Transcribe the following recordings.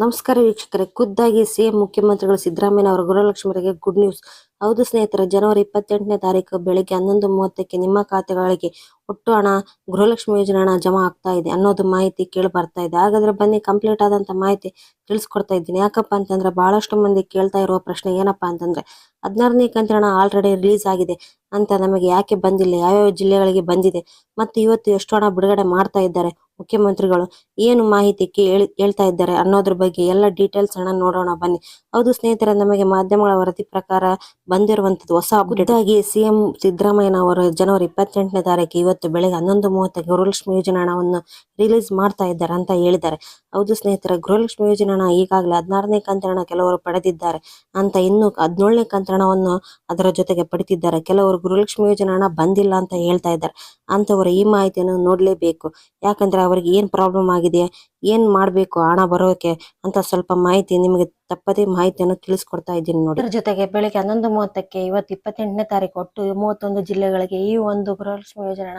ನಮಸ್ಕಾರ ವೀಕ್ಷಕರೇ. ಖುದ್ದಾಗಿ ಸಿಎಂ ಮುಖ್ಯಮಂತ್ರಿಗಳು ಸಿದ್ದರಾಮಯ್ಯ ಅವರ ಗೃಹಲಕ್ಷ್ಮಿಗೆ ಗುಡ್ ನ್ಯೂಸ್ ಹೌದು ಸ್ನೇಹಿತರೆ, ಜನವರಿ ಇಪ್ಪತ್ತೆಂಟನೇ ತಾರೀಕು ಬೆಳಗ್ಗೆ ಹನ್ನೊಂದು ಮೂವತ್ತಕ್ಕೆ ನಿಮ್ಮ ಖಾತೆಗಳಿಗೆ ಒಟ್ಟು ಹಣ ಗೃಹಲಕ್ಷ್ಮಿ ಯೋಜನೆ ಹಣ ಜಮಾ ಆಗ್ತಾ ಇದೆ ಅನ್ನೋದು ಮಾಹಿತಿ ಕೇಳಿ ಬರ್ತಾ ಇದೆ. ಹಾಗಾದ್ರೆ ಬನ್ನಿ ಕಂಪ್ಲೀಟ್ ಆದಂತ ಮಾಹಿತಿ ತಿಳಿಸ್ಕೊಡ್ತಾ ಇದ್ದೀನಿ. ಯಾಕಪ್ಪ ಅಂತಂದ್ರೆ, ಬಹಳಷ್ಟು ಮಂದಿ ಕೇಳ್ತಾ ಇರುವ ಪ್ರಶ್ನೆ ಏನಪ್ಪಾ ಅಂತಂದ್ರೆ, ಹದಿನಾರನೇ ಕಂತಿನ ಹಣ ಆಲ್ರೆಡಿ ರಿಲೀಸ್ ಆಗಿದೆ. ಅಂತ ನಮಗೆ ಯಾಕೆ ಬಂದಿಲ್ಲ? ಯಾವ್ಯಾವ ಜಿಲ್ಲೆಗಳಿಗೆ ಬಂದಿದೆ? ಮತ್ತು ಇವತ್ತು ಎಷ್ಟು ಹಣ ಬಿಡುಗಡೆ ಮಾಡ್ತಾ ಇದ್ದಾರೆ ಮುಖ್ಯಮಂತ್ರಿಗಳು. ಏನು ಮಾಹಿತಿ ಕೇಳಿ ಹೇಳ್ತಾ ಇದ್ದಾರೆ ಅನ್ನೋದ್ರ ಬಗ್ಗೆ ಎಲ್ಲ ಡೀಟೇಲ್ಸ್ ಹಣ ನೋಡೋಣ ಬನ್ನಿ. ಹೌದು ಸ್ನೇಹಿತರೆ, ನಮಗೆ ಮಾಧ್ಯಮಗಳ ವರದಿ ಪ್ರಕಾರ ಬಂದಿರುವಂತದ್ದು ಹೊಸ ಅಪ್ಡೇಟ್. ಆಗಿ ಸಿಎಂ ಸಿದ್ದರಾಮಯ್ಯನವರು ಜನವರಿ ಇಪ್ಪತ್ತೆಂಟನೇ ತಾರೀಕು ಇವತ್ತು ಬೆಳಗ್ಗೆ ಹನ್ನೊಂದು ಮೂವತ್ತಕ್ಕೆ ಗೃಹಲಕ್ಷ್ಮಿ ಯೋಜನೆ ಹಣವನ್ನು ರಿಲೀಸ್ ಮಾಡ್ತಾ ಇದ್ದಾರೆ ಅಂತ ಹೇಳಿದ್ದಾರೆ. ಹೌದು ಸ್ನೇಹಿತರೆ, ಗೃಹಲಕ್ಷ್ಮಿ ಯೋಜನೆ ಹಣ ಈಗಾಗಲೇ ಹದಿನಾರನೇ ಕಂತ್ರಣ ಕೆಲವರು ಪಡೆದಿದ್ದಾರೆ ಅಂತ ಇನ್ನು ಹದಿನೇಳನೇ ಕಂತ್ರಣವನ್ನು ಅದರ ಜೊತೆಗೆ ಪಡೆದಿದ್ದಾರೆ. ಕೆಲವರು ಗೃಹಲಕ್ಷ್ಮಿ ಯೋಜನೆ ಹಣ ಬಂದಿಲ್ಲ ಅಂತ ಹೇಳ್ತಾ ಇದ್ದಾರೆ. ಅಂತವರು ಈ ಮಾಹಿತಿಯನ್ನು ನೋಡ್ಲೇಬೇಕು. ಯಾಕಂದ್ರೆ ಅವರಿಗೆ ಏನ್ ಪ್ರಾಬ್ಲಮ್ ಆಗಿದೆ, ಏನ್ ಮಾಡ್ಬೇಕು, ಹಣ ಬರೋಕೆ ಅಂತ ಸ್ವಲ್ಪ ಮಾಹಿತಿ ನಿಮಗೆ ತಪ್ಪದೇ ಮಾಹಿತಿಯನ್ನು ತಿಳಿಸ್ಕೊಡ್ತಾ ಇದ್ದೀನಿ ನೋಡಿ. ಜೊತೆಗೆ ಬೆಳಿಗ್ಗೆ ಹನ್ನೊಂದು ಮೂವತ್ತಕ್ಕೆ ಇವತ್ತು ಇಪ್ಪತ್ತೆಂಟನೇ ತಾರೀಕು ಒಟ್ಟು ಮೂವತ್ತೊಂದು ಜಿಲ್ಲೆಗಳಿಗೆ ಈ ಒಂದು ಗೃಹಲಕ್ಷ್ಮಿ ಯೋಜನೆ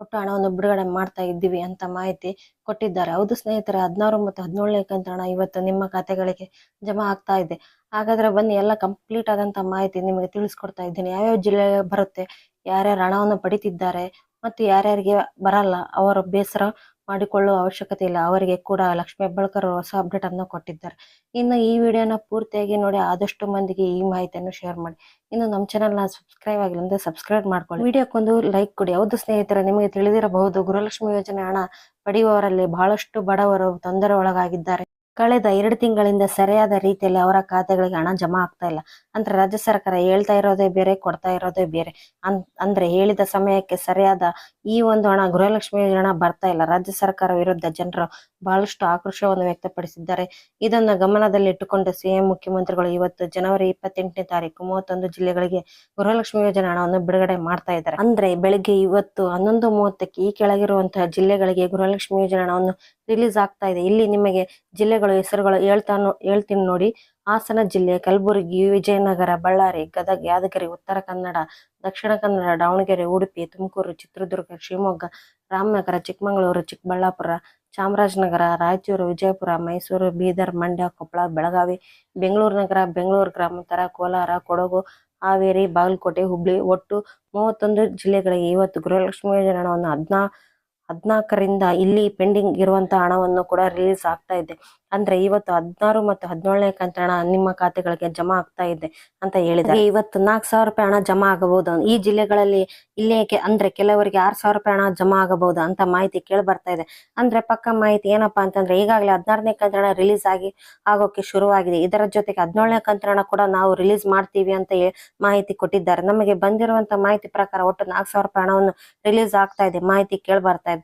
ಒಟ್ಟು ಹಣವನ್ನು ಬಿಡುಗಡೆ ಮಾಡ್ತಾ ಇದ್ದೀವಿ ಅಂತ ಮಾಹಿತಿ ಕೊಟ್ಟಿದ್ದಾರೆ. ಹೌದು ಸ್ನೇಹಿತರೆ, ಹದಿನಾರು ಮತ್ತು ಹದಿನೇಳನೇ ಕಂತು ಹಣ ಇವತ್ತು ನಿಮ್ಮ ಖಾತೆಗಳಿಗೆ ಜಮಾ ಆಗ್ತಾ ಇದೆ. ಹಾಗಾದ್ರೆ ಬನ್ನಿ, ಎಲ್ಲ ಕಂಪ್ಲೀಟ್ ಆದಂತ ಮಾಹಿತಿ ನಿಮಗೆ ತಿಳಿಸ್ಕೊಡ್ತಾ ಇದ್ದೀನಿ. ಯಾವ್ಯಾವ ಜಿಲ್ಲೆ ಬರುತ್ತೆ, ಯಾರ್ಯಾರು ಹಣವನ್ನು ಪಡಿತಿದ್ದಾರೆ ಮತ್ತು ಯಾರ್ಯಾರಿಗೆ ಬರಲ್ಲ, ಅವರ ಬೇಸರ ಮಾಡಿಕೊಳ್ಳುವ ಅವಶ್ಯಕತೆ ಇಲ್ಲ. ಅವರಿಗೆ ಕೂಡ ಲಕ್ಷ್ಮೀ ಹೆಬ್ಬಾಳ್ಕರ್ ಹೊಸ ಅಪ್ಡೇಟ್ ಅನ್ನು ಕೊಟ್ಟಿದ್ದಾರೆ. ಇನ್ನು ಈ ವಿಡಿಯೋನ ಪೂರ್ತಿಯಾಗಿ ನೋಡಿ ಆದಷ್ಟು ಮಂದಿಗೆ ಈ ಮಾಹಿತಿಯನ್ನು ಶೇರ್ ಮಾಡಿ. ಇನ್ನು ನಮ್ಮ ಚಾನಲ್ನ ಸಬ್ಸ್ಕ್ರೈಬ್ ಆಗಿಲ್ಲ ಅಂದ್ರೆ ಸಬ್ಸ್ಕ್ರೈಬ್ ಮಾಡ್ಕೊಳ್ಳಿ. ವಿಡಿಯೋಕ್ಕೊಂದು ಲೈಕ್ ಕೊಡಿ. ಹೌದು ಸ್ನೇಹಿತರೆ, ನಿಮಗೆ ತಿಳಿದಿರಬಹುದು ಗೃಹಲಕ್ಷ್ಮಿ ಯೋಜನೆ ಹಣ ಪಡೆಯುವವರಲ್ಲಿ ಬಹಳಷ್ಟು ಬಡವರು ತೊಂದರೆ ಒಳಗಾಗಿದ್ದಾರೆ ಕಳೆದ ಎರಡು ತಿಂಗಳಿಂದ ಸರಿಯಾದ ರೀತಿಯಲ್ಲಿ ಅವರ ಖಾತೆಗಳಿಗೆ ಹಣ ಜಮಾ ಆಗ್ತಾ ಇಲ್ಲ. ಅಂದ್ರೆ ರಾಜ್ಯ ಸರ್ಕಾರ ಹೇಳ್ತಾ ಇರೋದೇ ಬೇರೆ, ಕೊಡ್ತಾ ಇರೋದೇ ಬೇರೆ. ಅನ್, ಅಂದ್ರೆ ಹೇಳಿದ ಸಮಯಕ್ಕೆ ಸರಿಯಾದ ಈ ಒಂದು ಹಣ, ಗೃಹಲಕ್ಷ್ಮಿ ಹಣ ಬರ್ತಾ ಇಲ್ಲ. ರಾಜ್ಯ ಸರ್ಕಾರ ವಿರುದ್ಧ ಜನರು ಬಹಳಷ್ಟು ಆಕ್ರೋಶವನ್ನು ವ್ಯಕ್ತಪಡಿಸಿದ್ದಾರೆ. ಇದನ್ನು ಗಮನದಲ್ಲಿಟ್ಟುಕೊಂಡು ಸಿಎಂ ಮುಖ್ಯಮಂತ್ರಿಗಳು ಇವತ್ತು ಜನವರಿ ಇಪ್ಪತ್ತೆಂಟನೇ ತಾರೀಕು ಮೂವತ್ತೊಂದು ಜಿಲ್ಲೆಗಳಿಗೆ ಗೃಹಲಕ್ಷ್ಮಿ ಯೋಜನೆ ಹಣವನ್ನು ಬಿಡುಗಡೆ ಮಾಡ್ತಾ ಇದ್ದಾರೆ. ಅಂದ್ರೆ ಬೆಳಿಗ್ಗೆ ಇವತ್ತು ಹನ್ನೊಂದು ಮೂವತ್ತಕ್ಕೆ ಈ ಕೆಳಗಿರುವಂತಹ ಜಿಲ್ಲೆಗಳಿಗೆ ಗೃಹಲಕ್ಷ್ಮಿ ಯೋಜನೆ ಹಣವನ್ನು ರಿಲೀಸ್ ಆಗ್ತಾ ಇದೆ. ಇಲ್ಲಿ ನಿಮಗೆ ಜಿಲ್ಲೆಗಳು ಹೆಸರುಗಳು ಹೇಳ್ತಾ ಹೇಳ್ತೀನಿ ನೋಡಿ. ಹಾಸನ ಜಿಲ್ಲೆ ಕಲಬುರಗಿ, ವಿಜಯನಗರ, ಬಳ್ಳಾರಿ, ಗದಗ, ಯಾದಗಿರಿ, ಉತ್ತರ ಕನ್ನಡ, ದಕ್ಷಿಣ ಕನ್ನಡ, ದಾವಣಗೆರೆ, ಉಡುಪಿ, ತುಮಕೂರು, ಚಿತ್ರದುರ್ಗ, ಶಿವಮೊಗ್ಗ, ರಾಮನಗರ, ಚಿಕ್ಕಮಗಳೂರು, ಚಿಕ್ಕಬಳ್ಳಾಪುರ, ಚಾಮರಾಜನಗರ, ರಾಯಚೂರು, ವಿಜಯಪುರ, ಮೈಸೂರು, ಬೀದರ್, ಮಂಡ್ಯ, ಕೊಪ್ಪಳ, ಬೆಳಗಾವಿ, ಬೆಂಗಳೂರು ನಗರ, ಬೆಂಗಳೂರು ಗ್ರಾಮಾಂತರ ಕೋಲಾರ, ಕೊಡಗು, ಹಾವೇರಿ, ಬಾಗಲಕೋಟೆ, ಹುಬ್ಳಿ, ಒಟ್ಟು ಮೂವತ್ತೊಂದು ಜಿಲ್ಲೆಗಳಿಗೆ ಇವತ್ತು ಗೃಹಲಕ್ಷ್ಮಿ ಯೋಜನೆ ಹಣವನ್ನು ಹದಿನಾ ಹದಿನಾಲ್ಕರಿಂದ ಇಲ್ಲಿ ಪೆಂಡಿಂಗ್ ಇರುವಂತಹ ಹಣವನ್ನು ಕೂಡ ರಿಲೀಸ್ ಆಗ್ತಾ ಇದೆ. ಅಂದ್ರೆ ಇವತ್ತು ಹದಿನಾರು ಮತ್ತು ಹದಿನೇಳನೇ ಹಣ ನಿಮ್ಮ ಖಾತೆಗಳಿಗೆ ಜಮಾ ಆಗ್ತಾ ಇದೆ ಅಂತ ಹೇಳಿದ್ರೆ ಇವತ್ತು ನಾಲ್ಕು ಸಾವಿರ ರೂಪಾಯಿ ಹಣ ಜಮಾ ಆಗಬಹುದು. ಈ ಜಿಲ್ಲೆಗಳಲ್ಲಿ ಇಲ್ಲೇ ಅಂದ್ರೆ ಕೆಲವರಿಗೆ ಆರ್ ಸಾವಿರ ರೂಪಾಯಿ ಹಣ ಜಮಾ ಆಗಬಹುದು ಅಂತ ಮಾಹಿತಿ ಕೇಳಿ ಬರ್ತಾ ಇದೆ. ಅಂದ್ರೆ ಪಕ್ಕ ಮಾಹಿತಿ ಏನಪ್ಪಾ ಅಂತಂದ್ರೆ ಈಗಾಗಲೇ ಹದಿನಾರನೇ ಹಣ ರಿಲೀಸ್ ಆಗಿ ಆಗೋಕೆ ಶುರುವಾಗಿದೆ. ಇದರ ಜೊತೆಗೆ ಹದಿನೇಳನೇ ಹಣ ಕೂಡ ನಾವು ರಿಲೀಸ್ ಮಾಡ್ತೀವಿ ಅಂತ ಮಾಹಿತಿ ಕೊಟ್ಟಿದ್ದಾರೆ. ನಮಗೆ ಬಂದಿರುವಂತ ಮಾಹಿತಿ ಪ್ರಕಾರ ಒಟ್ಟು ನಾಲ್ಕು ಸಾವಿರ ರೂಪಾಯಿ ಹಣವನ್ನು ರಿಲೀಸ್ ಆಗ್ತಾ ಇದೆ. ಮಾಹಿತಿ ಕೇಳಿ ಬರ್ತಾ ಇದೆ.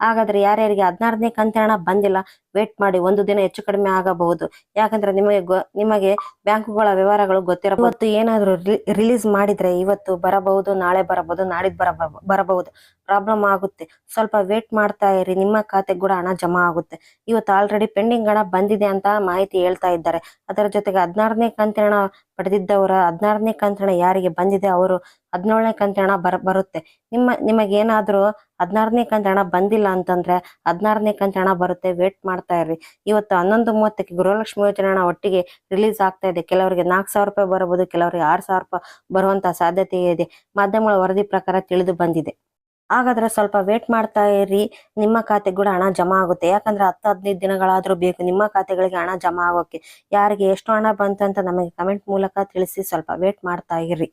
ಹಾಗಾದ್ರೆ ಯಾರ್ಯಾರಿಗೆ ಹದಿನಾರನೇ ಕಂತಿನ ಹಣ ಬಂದಿಲ್ಲ ವೇಟ್ ಮಾಡಿ ಒಂದು ದಿನ ಹೆಚ್ಚು ಕಡಿಮೆ ಆಗಬಹುದು. ಯಾಕಂದ್ರೆ ನಿಮಗೆ ನಿಮಗೆ ಬ್ಯಾಂಕುಗಳ ವ್ಯವಹಾರಗಳು ಗೊತ್ತಿರಬಹುದು. ಇವತ್ತು ಏನಾದ್ರು ರಿಲೀಸ್ ಮಾಡಿದ್ರೆ ಇವತ್ತು ಬರಬಹುದು, ನಾಳೆ ಬರಬಹುದು ನಾಡಿದ್ ಬರ ಬರಬಹುದು. ಪ್ರಾಬ್ಲಮ್ ಆಗುತ್ತೆ. ಸ್ವಲ್ಪ ವೇಟ್ ಮಾಡ್ತಾ ಇರಿ, ನಿಮ್ಮ ಖಾತೆಗೆ ಕೂಡ ಹಣ ಜಮಾ ಆಗುತ್ತೆ. ಇವತ್ತು ಆಲ್ರೆಡಿ ಪೆಂಡಿಂಗ್ ಹಣ ಬಂದಿದೆ ಅಂತ ಮಾಹಿತಿ ಹೇಳ್ತಾ ಇದ್ದಾರೆ. ಅದರ ಜೊತೆಗೆ ಹದಿನಾರನೇ ಕಂತಿನ ಪಡೆದಿದ್ದವರ, ಹದಿನಾರನೇ ಕಂತಿನ ಯಾರಿಗೆ ಬಂದಿದೆ, ಅವರು ಹದಿನೇಳನೇ ಕಂತಿನ ಬರ, ಬರುತ್ತೆ. ನಿಮ್ಮ, ನಿಮಗೇನಾದ್ರೂ ಹದಿನಾರನೇ ಕಂತಿನ ಬಂದಿಲ್ಲ ಅಂತಂದ್ರೆ ಹದಿನಾರನೇ ಕಂತು ಹಣ ಬರುತ್ತೆ ವೇಟ್ ಮಾಡ್ತಾ ಇರ್ರಿ. ಇವತ್ತು ಹನ್ನೊಂದು ಮೂವತ್ತಕ್ಕೆ ಗೃಹಲಕ್ಷ್ಮಿ ಯೋಜನೆ ಹಣ ಒಟ್ಟಿಗೆ ರಿಲೀಸ್ ಆಗ್ತಾ ಇದೆ. ಕೆಲವರಿಗೆ ನಾಲ್ಕು ಸಾವಿರ ರೂಪಾಯಿ ಬರಬಹುದು, ಕೆಲವರಿಗೆ ಆರು ಸಾವಿರ ರೂಪಾಯಿ ಬರುವಂತಹ ಸಾಧ್ಯತೆ ಇದೆ. ಮಾಧ್ಯಮಗಳ ವರದಿ ಪ್ರಕಾರ ತಿಳಿದು ಬಂದಿದೆ. ಹಾಗಾದ್ರೆ ಸ್ವಲ್ಪ ವೇಟ್ ಮಾಡ್ತಾ ಇರಿ ನಿಮ್ಮ ಖಾತೆಗೆ ಕೂಡ ಹಣ ಜಮಾ ಆಗುತ್ತೆ. ಯಾಕಂದ್ರೆ ಹತ್ತು, ಹದಿನೈದು ದಿನಗಳಾದ್ರೂ ಬೇಕು. ನಿಮ್ಮ ಖಾತೆಗಳಿಗೆ ಹಣ ಜಮಾ ಆಗೋಕೆ. ಯಾರಿಗೆ ಎಷ್ಟು ಹಣ ಬಂತಂತ ನಮಗೆ ಕಮೆಂಟ್ ಮೂಲಕ ತಿಳಿಸಿ ಸ್ವಲ್ಪ ವೇಟ್ ಮಾಡ್ತಾ ಇರಿ